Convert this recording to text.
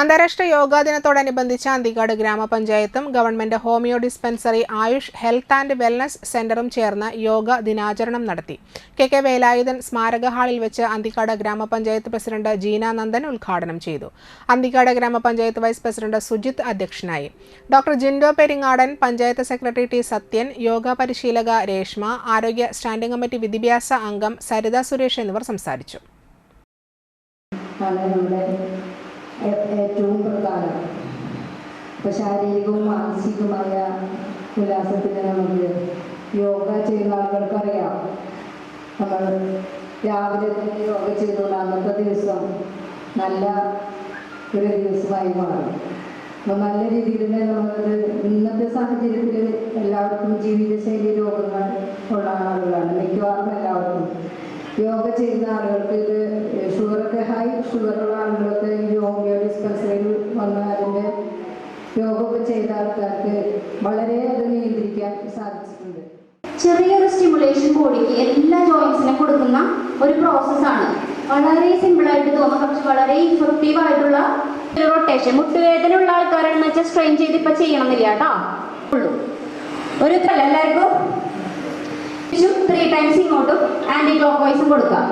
അന്താരാഷ്ട്ര യോഗാ ദിനത്തോടനുബന്ധിച്ച് Anthikad ഗ്രാമപഞ്ചായത്തും government homeo dispensary AYUSH health and wellness സെന്ററും ചേർന്ന് യോഗ ദിനാചരണം നടത്തി. കെ കെ വേലായുധൻ സ്മാരക ഹാളിൽ വെച്ച് അന്തിക്കാട് ഗ്രാമപഞ്ചായത്ത് പ്രസിഡന്റ് ജീന നന്ദൻ ഉദ്ഘാടനം ചെയ്തു. അന്തിക്കാട് ഗ്രാമപഞ്ചായത്ത് വൈസ് പ്രസിഡന്റ് സുജിത് അധ്യക്ഷനായി. Doctor Jindo Peringadan panchayat secretary T Sathyan yoga പരിശീലക രേഷ്മ ആരോഗ്യ സ്റ്റാൻഡിംഗ് കമ്മിറ്റി വിദ്യാഭ്യാസ അംഗം സരിത സുരേഷ് എന്നിവർ സംസാരിച്ചു. ഏറ്റവും പ്രധാനം. ഇപ്പൊ ശാരീരികവും മാനസികവുമായ ഉല്ലാസത്തിന് നമുക്ക് യോഗ ചെയ്യുന്ന ആളുകൾക്കറിയാം നമ്മൾ രാവിലെ തന്നെ യോഗ ചെയ്തുകൊണ്ട് അന്നത്തെ ദിവസം നല്ല ഒരു ദിവസമായി മാറും. അപ്പം നല്ല രീതിയിൽ തന്നെ നമ്മളത് ഇന്നത്തെ സാഹചര്യത്തിൽ എല്ലാവർക്കും ജീവിതശൈലി രോഗങ്ങൾ ഉള്ള ആളുകളാണ്. മിക്കവാറും എല്ലാവർക്കും. യോഗ ചെയ്യുന്ന ആളുകൾക്ക് ഇത് ഷുഗറൊക്കെ ഹൈ ഈ ഹോമിയോ വന്ന അതിന്റെ യോഗമൊക്കെ ചെയ്ത ആൾക്കാർക്ക് വളരെ അത് നിയന്ത്രിക്കാൻ സാധിച്ചിട്ടുണ്ട്. ചെറിയൊരു സ്റ്റിമുലേഷൻ ബോഡിക്ക് എല്ലാ ജോയിൻസിനും കൊടുക്കുന്ന ഒരു പ്രോസസ്സാണ് വളരെ സിമ്പിളായിട്ട് തോന്നും പക്ഷെ വളരെ ഇഫക്റ്റീവ് ആയിട്ടുള്ള ഒരു റൊട്ടേഷൻ മുട്ടുവേദന ഉള്ള ആൾക്കാരാണെന്ന് വെച്ചാൽ സ്ട്രെയിൻ ചെയ്ത് ഇപ്പൊ ചെയ്യണമെന്നില്ല കേട്ടോ. ഉള്ളൂ. ഒരു എല്ലാവർക്കും ത്രീ ടൈംസ് ഇങ്ങോട്ടും ആന്റി ക്ലോക്ക് വൈസും കൊടുക്കാം.